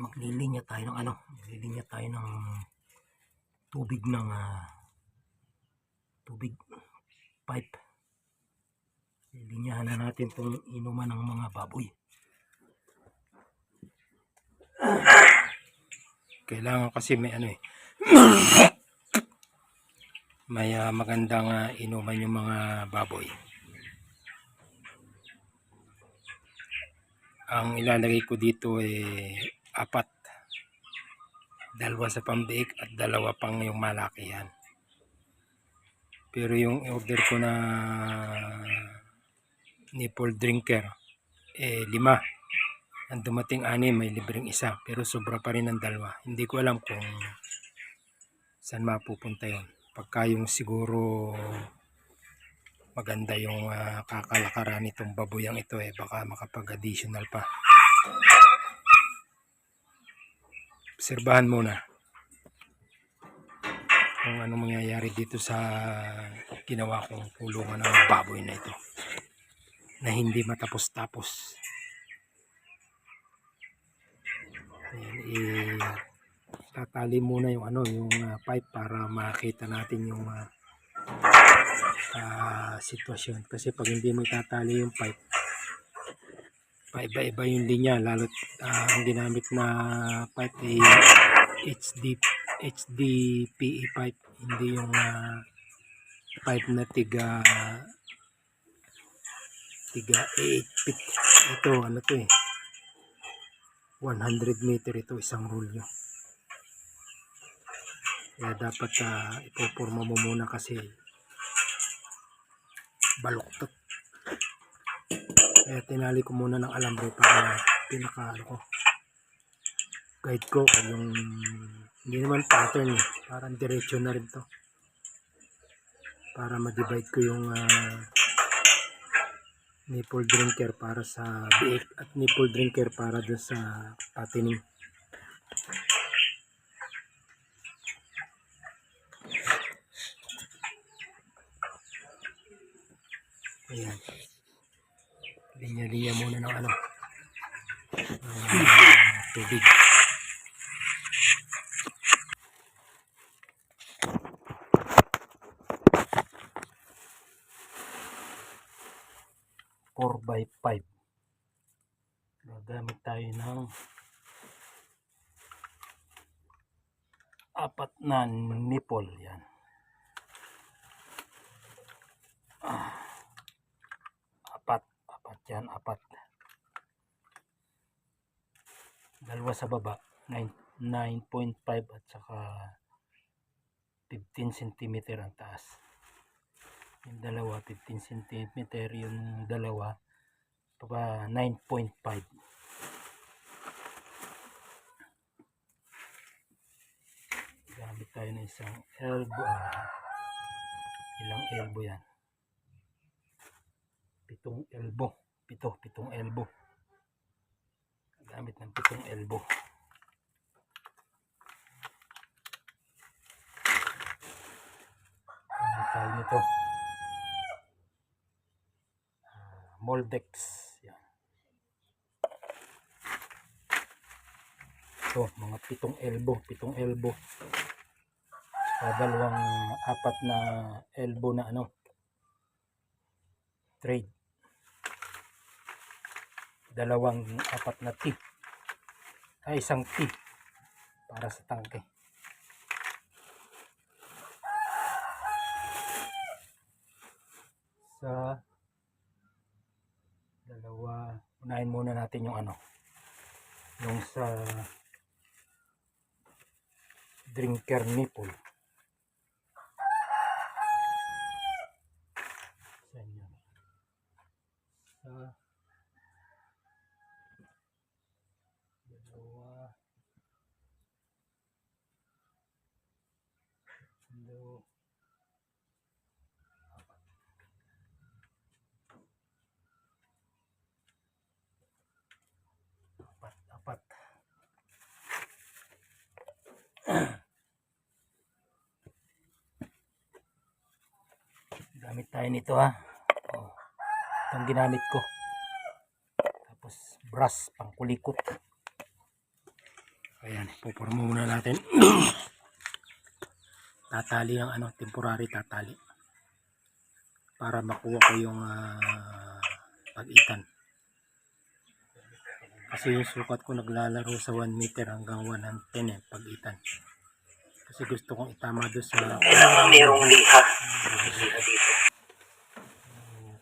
maglilinya tayo ng ano, maglilinya tayo ng tubig ng ah, tubig pipe. Lilinyahan na natin itong inuman ng mga baboy. Kailangan kasi may ano eh. may ah, magandang ah, inuman yung mga baboy. Ang ilalagay ko dito ay apat. Dalawa sa pambiik at dalawa pang yung malakihan. Pero yung order ko na nipple drinker, eh lima. Ang dumating ani may libreng isa. Pero sobra pa rin ang dalawa. Hindi ko alam kung saan mapupunta yon. Pagka yung siguro maganda yung ah, kakalakaran nitong babuyang ito eh baka makapag-additional pa. Obserbahan muna kung ano mangyayari dito sa ginawa kong kulungan ng baboy na ito na hindi matapos-tapos. Eh, tatali muna yung ano yung ah, pipe para makita natin yung ah, ah, sitwasyon kasi pag hindi mo itatali yung pipe paiba-iba yung linya lalo't ah, ang ginamit na pipe ay HD HDPE pipe. Hindi yung ah, pipe na tiga tiga 8 feet. Ito ano to eh 100 meter ito isang rulyo kaya dapat uh, ipopurma mo muna kasi baluktot. Kaya tinali ko muna ng alambre para pinaka ano ko. Guide ko yung hindi naman pattern eh. Parang diretso na rin to. Para ma-divide ko yung ah, nipple drinker para sa biik at nipple drinker para dun sa patining. Ayan. Linya-linya muna ng ano. ah, tubig. Four by five. Gagamit tayo ng apat na nipple. Yan. apat apat yan apat. Dalawa sa baba 9 9.5 at saka 15 cm ang taas. Yung dalawa 15 cm yung dalawa pa 9.5 gamit tayo ng isang elbow. Ah, ilang elbow yan? Pitong elbow. Pito, pitong elbow. Gamit ng pitong elbow. Ano tawag nito? Ah, Moldex. Yan. Ito, mga pitong elbow. Pitong elbow. Sa dalawang apat na elbow na ano trade dalawang apat na tip ay isang tip para sa tangke. Sa dalawa unahin muna natin yung ano yung sa drinker nipple. Sa inyo sa dalawa tatlo apat apat apat gamit tayo nito ha oh, itong ginamit ko tapos brush pangkulikot Ayan, puporma muna natin. tatali ang ano, temporary tatali. Para makuha ko yung ah, pag-itan. Kasi yung sukat ko naglalaro sa 1 meter hanggang 110 eh, pag-itan. Kasi gusto kong itama doon sa... merong liha.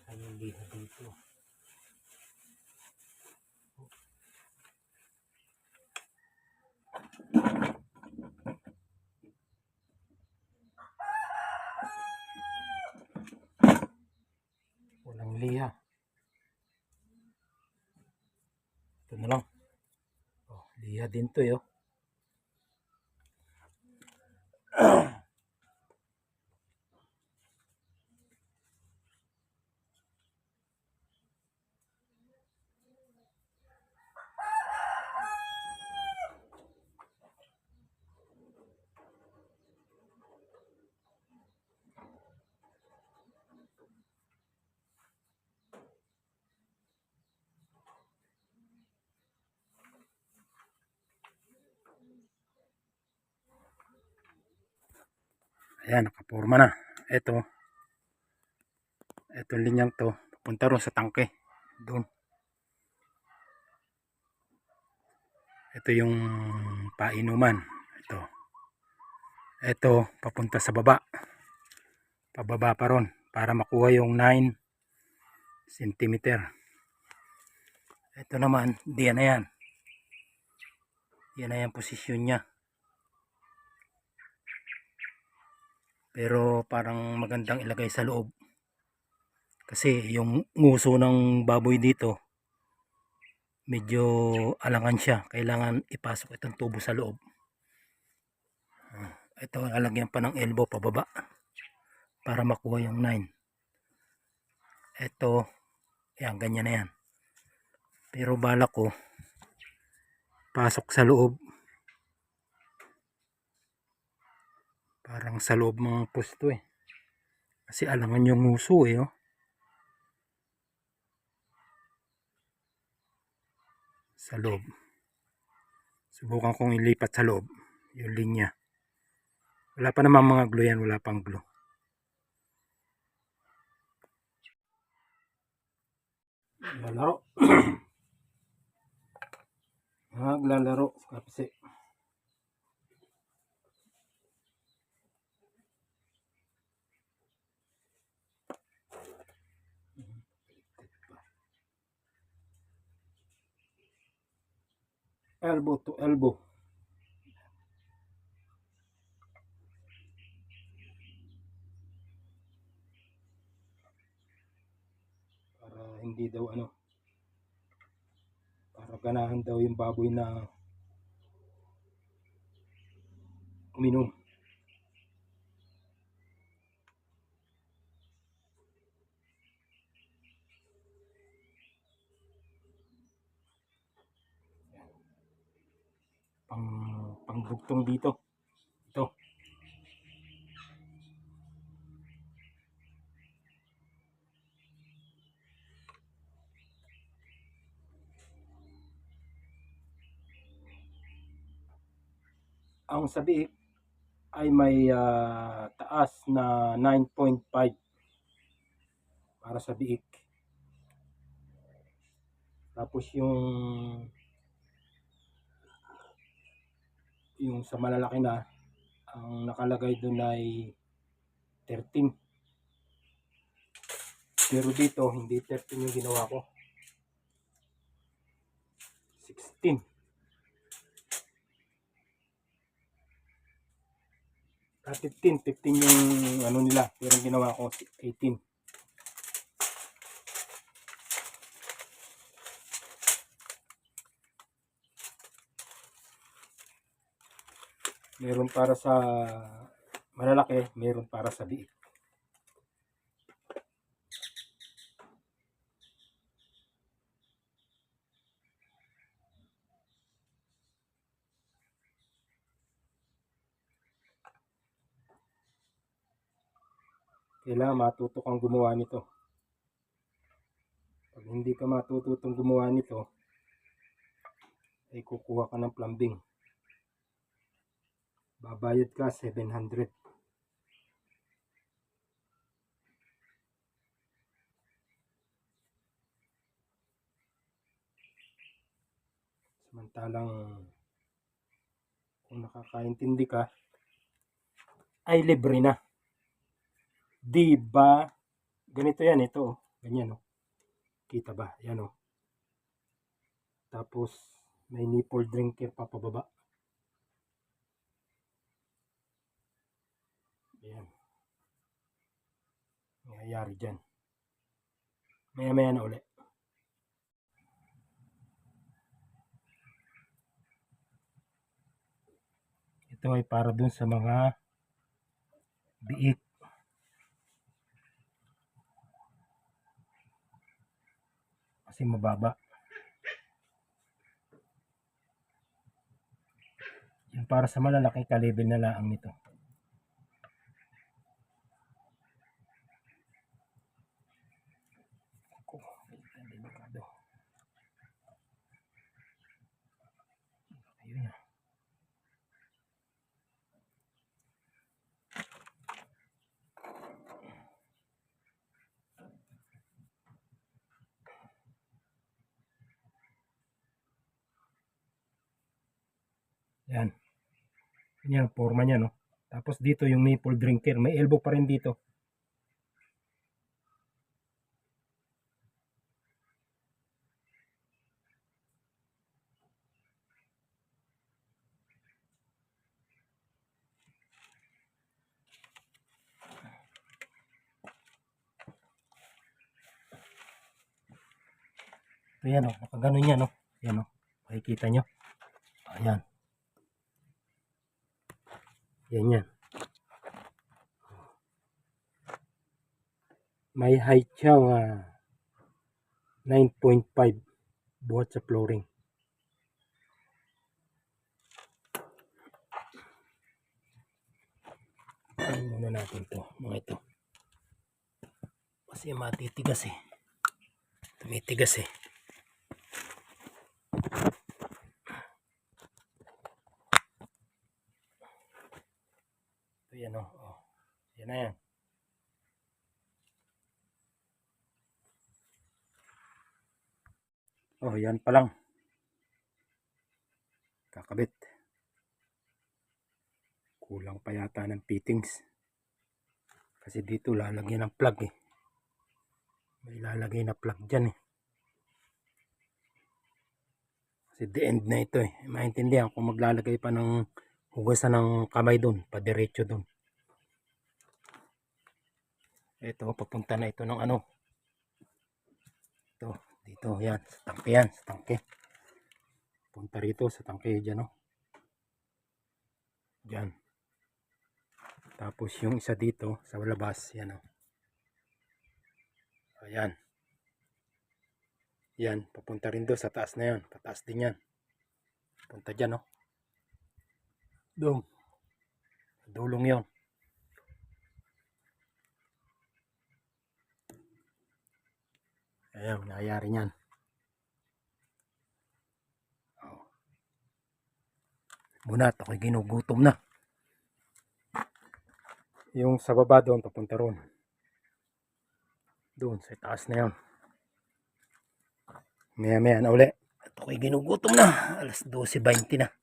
Saan yung liha dito? Walang liha. Ito na lang. Oh, liha din to yo. Ayan, nakaporma na. Ito. Itong linyang to. Punta ron sa tangke. Doon. Ito yung painuman. Ito. Ito, papunta sa baba. Pababa pa ron. Para makuha yung 9 cm. Ito naman, diyan na yan. Yan na yung posisyon niya. Pero parang magandang ilagay sa loob. Kasi yung nguso ng baboy dito, medyo alangan siya. Kailangan ipasok itong tubo sa loob. Ah, Ito, lalagyan pa ng elbow pababa. Para makuha yung 9. Ito, yan, ganyan na yan. Pero balak ko, pasok sa loob. Parang sa loob mga pusto eh. Kasi alangan yung nguso eh. Oh. Sa loob. Subukan kong ilipat sa loob. Yung linya. Wala pa namang mga glue yan. Wala pang glue. Lalaro. Maglalaro. Kapsi. Elbow to elbow. Para hindi daw ano para ganahan daw yung baboy na uminom. pang pangbugtong dito. Ito. Ang sabi ay may ah, taas na 9.5 para sa biik. Tapos yung yung sa malalaki na ang nakalagay doon ay 13 pero dito hindi 13 yung ginawa ko. 16 ah 15 15 yung ano nila pero ginawa ko 18 meron para sa malalaki, meron para sa liit. Kailangan matuto kang gumawa nito. Pag hindi ka matututong gumawa nito, ay kukuha ka ng plumbing. Babayad ka 700. Samantalang kung nakakaintindi ka, ay libre na. Di ba? Ganito yan, ito. oh. Ganyan, oh. Kita ba? Yan, oh. Tapos, may nipple drinker pa pababa. Ayan. Nangyayari dyan. Maya-maya na uli. Ito ay para dun sa mga biik. Kasi mababa. Yung para sa malalaki kalibre na laang nito. Yan ang forma niya, no? Tapos dito yung maple drinker. May elbow pa rin dito. Ito yan, oh. Nakaganon yan, oh. Yan, oh. Makikita nyo. Ayan. Yan yan. May height siyang ah, 9.5 buhat sa flooring. Ano muna natin to, mga ito. Kasi matitigas eh. Tumitigas eh. Yan o. Oh. Yan na yan. Oh, yan pa lang. Kakabit. Kulang pa yata ng fittings. Kasi dito lalagyan ng plug eh. May lalagay na plug dyan eh. Kasi the end na ito eh. Maintindihan kung maglalagay pa ng hugasan ng kamay doon, padiretso doon. Ito, papunta na ito ng ano. Ito, dito, yan, sa tangke yan, sa tangke. Punta rito sa tangke dyan, no. Dyan. Tapos yung isa dito, sa labas, yan, oh. Ayan. Yan, papunta rin doon sa taas na yan. Pataas din yan. Punta dyan, no. Doon. Dulong yon. Ayan, nangyayari niyan. Oh. Muna, ako'y ginugutom na. Yung sa baba doon, papunta ron. Doon, sa taas na yan. Maya maya na uli. At ako'y ginugutom na. Alas 12.20 na.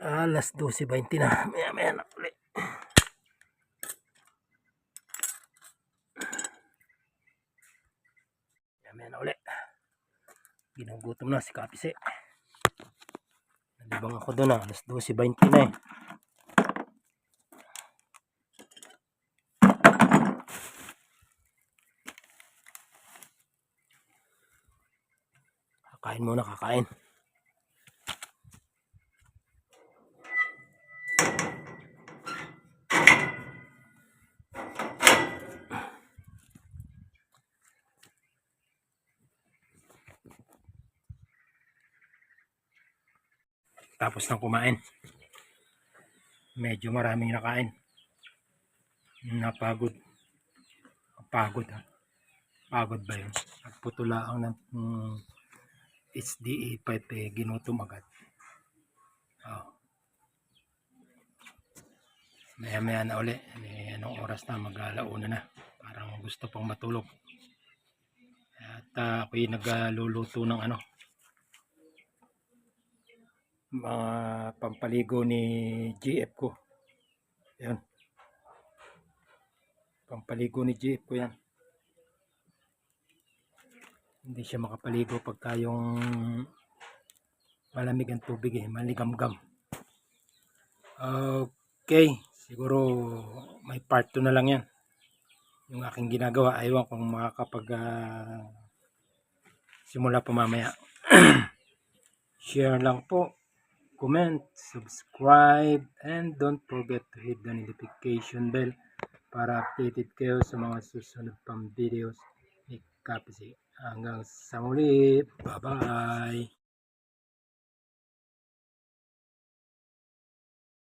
Alas 12.20 na. Maya maya na uli. Maya maya na uli. Ginugutom na si Kapise. Nalibang ako doon ah. Alas 12.20 na eh. Kakain muna, kakain. Tapos nang kumain. Medyo maraming nakain. Napagod. Pagod ha. Pagod ba yun? Nagputula ang ng mm, HDA pipe eh, ginutom agad. Oh. Maya maya na uli. May anong oras na, mag-alauna na. Parang gusto pang matulog. At uh, ako'y nagluluto ng ano. Mga pampaligo ni GF ko. Yan. Pampaligo ni GF ko yan. Hindi siya makapaligo pagka yung malamig ang tubig eh, maligamgam. Okay, siguro may part 2 na lang yan. Yung aking ginagawa, aywan kung makakapag ah, simula pa mamaya. Share lang po, comment, subscribe, and don't forget to hit the notification bell para updated kayo sa mga susunod pang videos ni Kapisi. Hanggang sa muli, bye-bye!